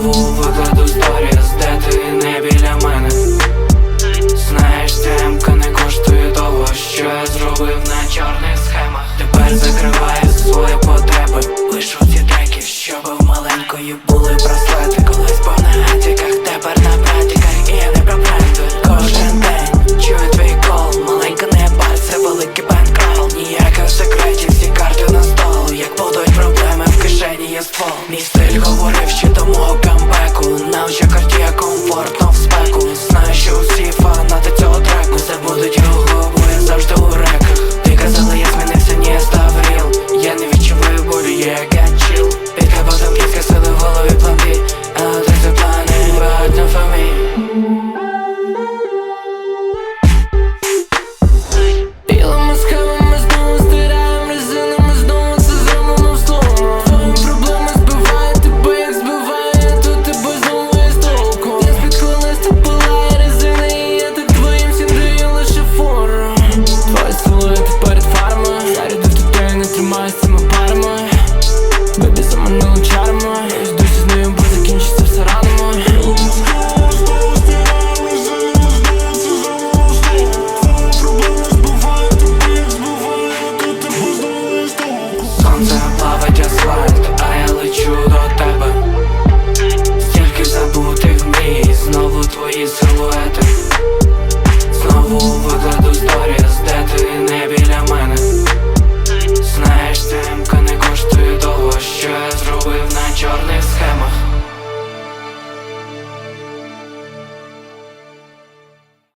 знову викладу сторіс, де ти не біля мене. Знаєш, темка не коштує того, що я зробив на чорних схемах. Тепер закриваю свої потреби. Пишу ці треки, щоб в маленької були браслети. Колись був на гатіках, тепер на практиках і я не про бренди. ствол Мій стиль говорив, ще до мого сонце плавить асфальт, а я лечу до тебе. Стільки забутих мій, знову твої силуети.